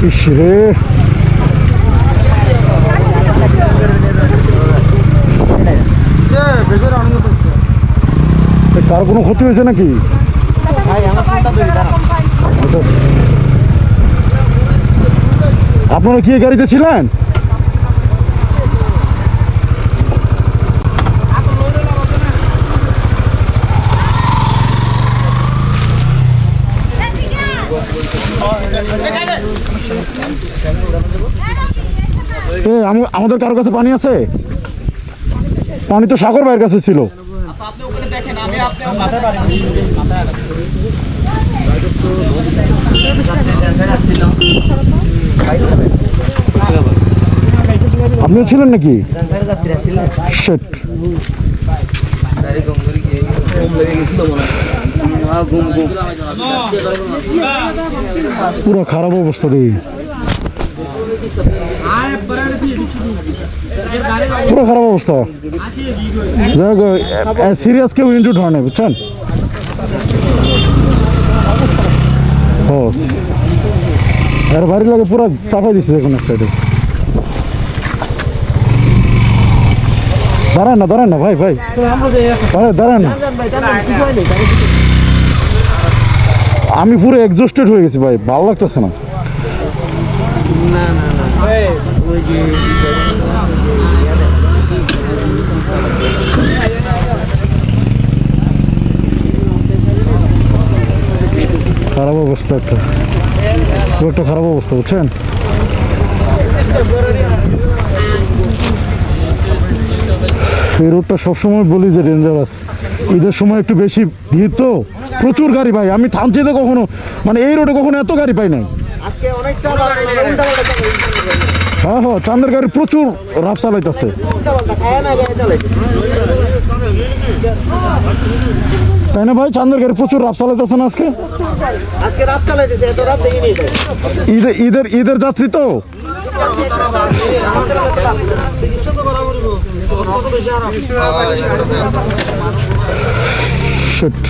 ইস তার কার কোনো ক্ষতি হয়েছে নাকি? আচ্ছা। আপনারা কি এই গাড়িতে ছিলেন? আমাদের কারোর কাছে পানি আছে? পানি তো সাগর ভাইয়ের কাছে ছিল। আপনিও ছিলেন নাকি? Shit. পুরো খারাপ অবস্থা দেখি পুরো খারাপ অবস্থা। সিরিয়াস কেউ ইনজুড হয় না বুঝছেন? ও এর বাড়ি লাগে পুরো চাপাই দিচ্ছে এখন এক সাইডে দাঁড়ান না দাঁড়ান না, ভাই ভাই। দাঁড়ান না। আমি পুরো এক্সস্টেড হয়ে গেছি ভাই, ভালো লাগতেছে না। খারাপ অবস্থা একটা। খুব একটা খারাপ অবস্থা, বুঝছেন? এই রোডটা সবসময় বলি যে ডেঞ্জারাস ঈদের সময় একটু বেশি ভিড় তো? প্রচুর গাড়ি পাই আমি থামছি তো কখনো। মানে এই রোডে কখনো এত গাড়ি পাই নাই। হ্যাঁ হ্যাঁ চান্দের গাড়ি প্রচুর রাফ চালাইতেছে। তাই না ভাই? চান্দের গাড়ি প্রচুর রাফ চালাইতেছে না আজকে? ঈদের ঈদের ঈদের যাত্রী তো? ഷുട്ട്